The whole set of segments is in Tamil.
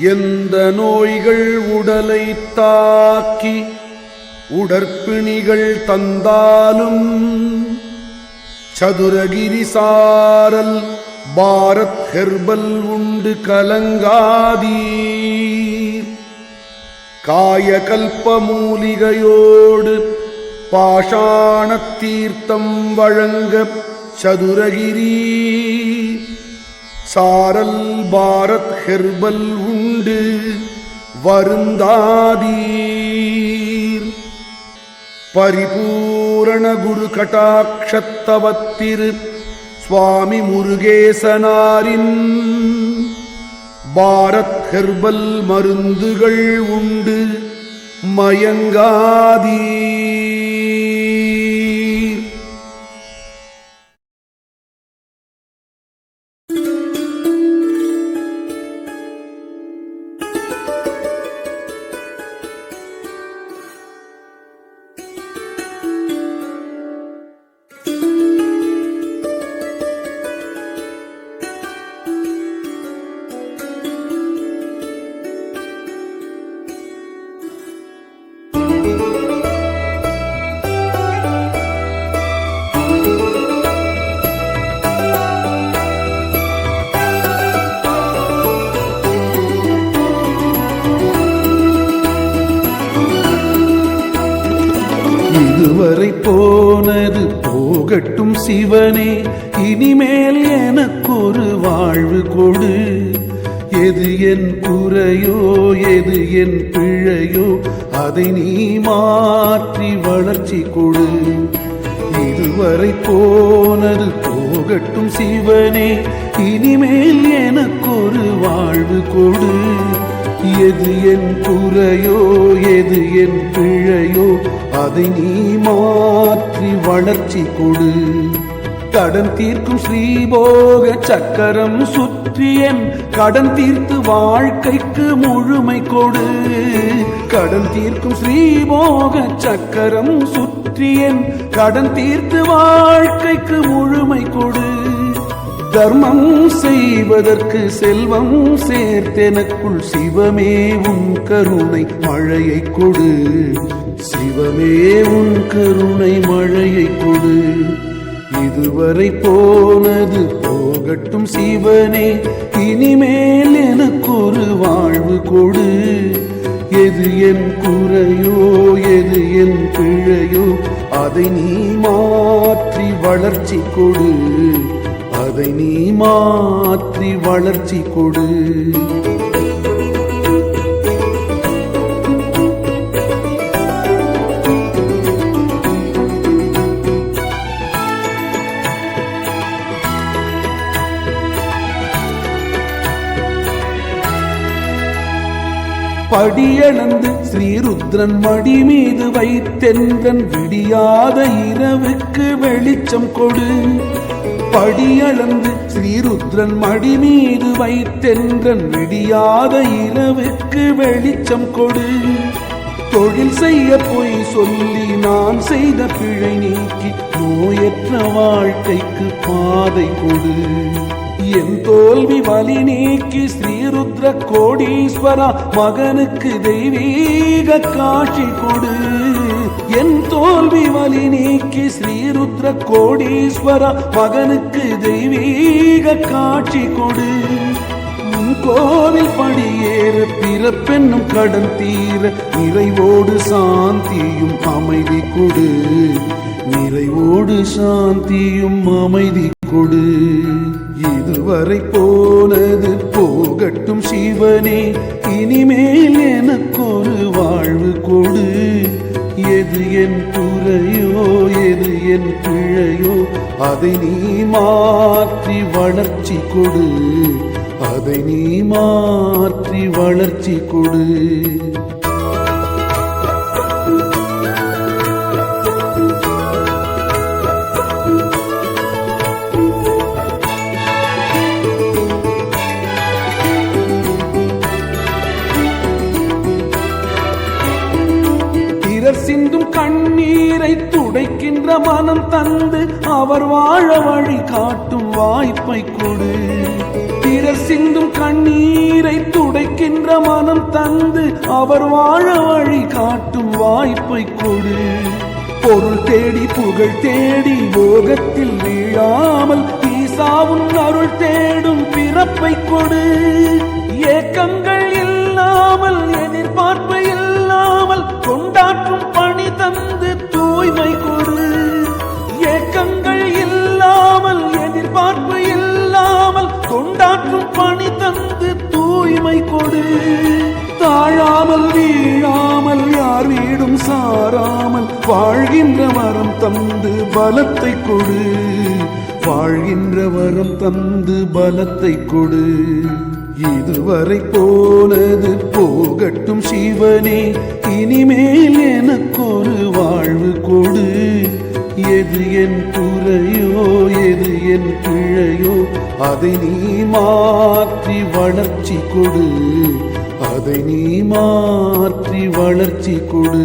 எந்த நோய்கள் உடலை தாக்கி உடற்பிணிகள் தந்தாலும் சதுரகிரி சாரல் பாரத் ஹெர்பல் உண்டு கலங்காதீர். காயகல்ப மூலிகையோடு பாஷாண தீர்த்தம் வழங்க சதுரகிரி சாரல் பாரத் ஹெர்பல் உண்டு. வருந்தாதீர். பரிபூரண குரு கட்டாட்சத்தவத்திரு சுவாமி முருகேசனாரின். பாரத் ஹெர்பல் மருந்துகள் உண்டு. மயங்காதீர். அதுவரை போனது போகட்டும் சிவனே இனிமேல் எனக்கொரு வாழ்வு கொடு. எது என் குறையோ எது என் பிழையோ அதை நீ மாற்றி வளர்ச்சி கொடு. இதுவரை போனது போகட்டும் சிவனே இனிமேல் எனக்கொரு வாழ்வு கொடு. எது என் குறையோ எது என் பிழையோ அதை நீ மாற்றி வளர்ச்சி கொடு. கடன் தீர்க்கும் ஸ்ரீபோக சக்கரம் சுற்றி என் கடன் தீர்த்து வாழ்க்கைக்கு முழுமை கொடு. கடன் தீர்க்கும் ஸ்ரீபோக சக்கரம் சுற்றி என் கடன் தீர்த்து வாழ்க்கைக்கு முழுமை கொடு. தர்மம் செய்வதற்கு செல்வம் சேர்த்தெனக்குள் சிவமே உன் கருணை மழையை கொடு. சிவமே உன் கருணை மழையை கொடு. இதுவரை போனது போகட்டும் சிவனே இனிமேல் எனக்கொரு வாழ்வு கொடு. எது என் குறையோ எது என் பிழையோ அதை நீ மாற்றி வளர்ச்சி கொடு. அதை நீ மாற்றி வளர்ச்சி கொடு. படியளந்து ஸ்ரீருத்ரன் மடி மீது வைத்தென்றன் விடியாத இரவுக்கு வெளிச்சம் கொடு. படியளந்து ஸ்ரீருத்ரன் மடி மீது வைத்தென்றன் விடியாத இரவுக்கு வெளிச்சம் கொடு. தொழில் செய்ய போய் சொல்லி நான் செய்த பிழை நீக்கி நோயற்ற வாழ்க்கைக்கு பாதை கொடு. என் தோல்வி வலி நீக்கி ஸ்ரீருத்ர கோடீஸ்வரா மகனுக்கு தெய்வீக காட்சி கொடு. என் தோல்வி வலி நீக்கி ஸ்ரீருத்ர கோடீஸ்வர மகனுக்கு தெய்வீக காட்சி கொடு. கோவில் படியேற பிறப்பென்னும் கடன் தீர நிறைவோடு சாந்தியும் அமைதி கொடு. நிறைவோடு சாந்தியும் அமைதி கொடு. இதுவரை போனது போகட்டும் சிவனே இனிமேல் எனக்கொரு வாழ்வு கொடு. எது என் குறையோ எது என் பிழையோ அதை நீ மாற்றி வளர்ச்சி கொடு. அதை நீ மாற்றி வளர்ச்சி கொடு. சிந்தும் கண்ணீரை துடைக்கின்ற மனம் தந்து அவர் வாழ வழி காட்டும் வாய்ப்பை கொடு. பிற சிந்தும் கண்ணீரை துடைக்கின்ற மனம் தந்து அவர் வாழ வழி காட்டும் வாய்ப்பை கொடு. பொருள் தேடி புகழ் தேடி போகத்தில் வீழாமல் ஈசாவும் அருள் தேடும் பிறப்பை கொடு. ஏக்கங்கள் இல்லாமல் எதிர்பார்ப்பு இல்லாமல் கொண்டாற்றும் பணி தந்து தூய்மை கொடு. ஏக்கங்கள் இல்லாமல் எதிர்பார்ப்பு இல்லாமல் கொண்டாற்றும் பணி தந்து தூய்மை கொடு. தாழாமல் வீழாமல் யார் வீடும் சாராமல் வாழ்கின்ற மரம் தந்து பலத்தை கொடு. வாழ்கின்ற வரம் தந்து பலத்தை கொடு. இதுவரை போனது போகட்டும் சிவனே இனிமேல் எனக்கொரு வாழ்வு கொடு. எது என் குறையோ எது என் பிழையோ அதை நீ மாற்றி வளர்ச்சி கொடு. அதை நீ மாற்றி வளர்ச்சி கொடு.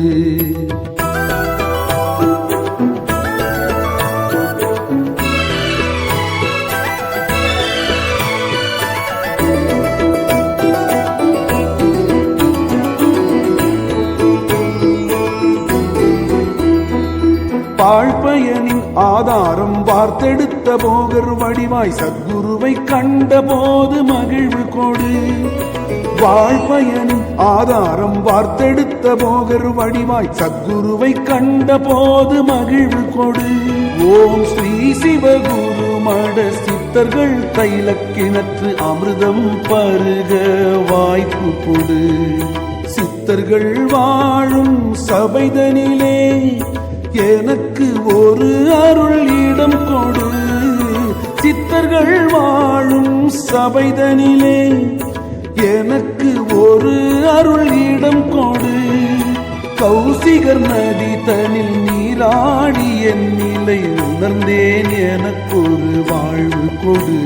பாழ்பயனின் ஆதாரம் வார்த்தெடுத்த போகர் வடிவாய் சத்குருவை கண்டபோது மகிழ்வு கொடு. வாழ்பயனின் ஆதாரம் வார்த்தெடுத்த போகர் வடிவாய் சத்குருவை கண்டபோது மகிழ்வு கொடு. ஓம் ஸ்ரீ சிவகுரு மட சித்தர்கள் தைலக்கிணற்று அமிர்தம் பருக வாய்ப்பு கொடு. சித்தர்கள் வாழும் சபைதனிலே எனக்கு ஒரு அருள் இடம் கொடு. சித்தர்கள் வாழும் சபைதனிலே எனக்கு ஒரு அருள் இடம் கொடு. கௌசிகர் நதி தனில் நீராடி என் நிலை உணர்ந்தேன் எனக்கொரு வாழ்வு கொடு.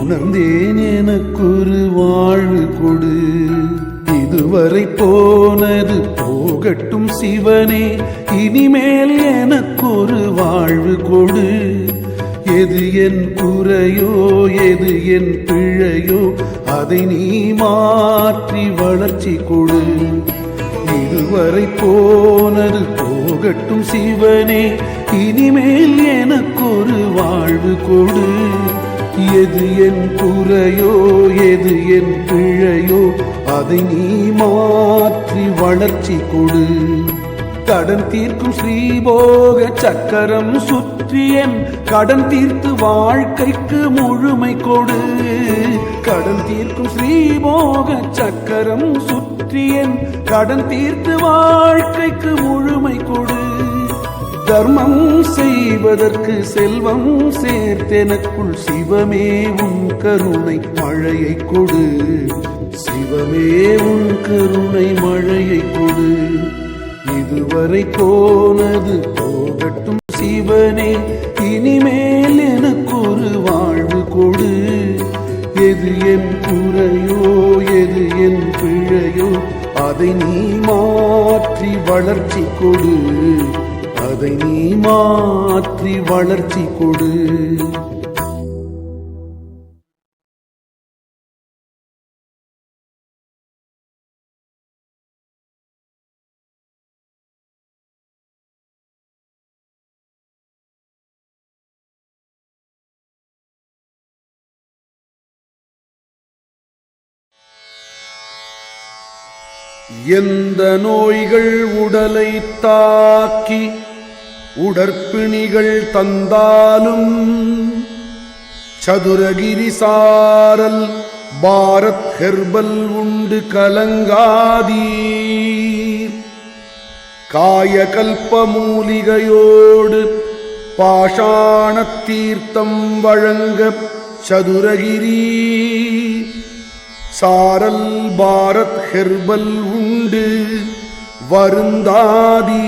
உணர்ந்தேன் எனக்கொரு வாழ்வு கொடு. இதுவரை போனது போகட்டும் சிவனே. இனிமேல் எனக்கொரு வாழ்வு கொடு. எது என் குறையோ எது என் பிழையோ அதை நீ மாற்றி வளர்ச்சி கொடு. இதுவரை போனது போகட்டும் சிவனே இனிமேல் எனக்கொரு வாழ்வு கொடு. எது என் குறையோ எது என் பிழையோ அதை நீ மாற்றி வளர்ச்சி கொடு. கடன் தீர்க்கும் ஸ்ரீபோக சக்கரம் சுற்றியன். கடன் தீர்த்து வாழ்க்கைக்கு முழுமை கொடு. கடன் தீர்க்கும் ஸ்ரீபோக சக்கரம் சுற்றியன். கடன் தீர்த்து வாழ்க்கைக்கு முழுமை கொடு. தர்மம் செய்வதற்கு செல்வம் சேர்த்தெனக்குள் சிவமே உன் கருணை மழையை கொடு. சிவமே உன் கருணை மழையை கொடு. இதுவரை போனது போகட்டும் சிவனே இனிமேல் எனக்கு ஒரு வாழ்வு கொடு. எது என் குறையோ எது என் பிழையோ அதை நீ மாற்றி வளர்ச்சி கொடு. அதை நீ மாற்றி வளர்ச்சி கொடு. எந்த நோய்கள் உடலை தாக்கி உடற்பிணிகள் தந்தாலும் சதுரகிரி சாரல் பாரத் ஹெர்பல் உண்டு கலங்காதீர். காயகல்ப மூலிகையோடு பாஷாண தீர்த்தம் வழங்க சதுரகிரி சாரல் பாரத் ஹெர்பல் உண்டு வருந்தாதீ.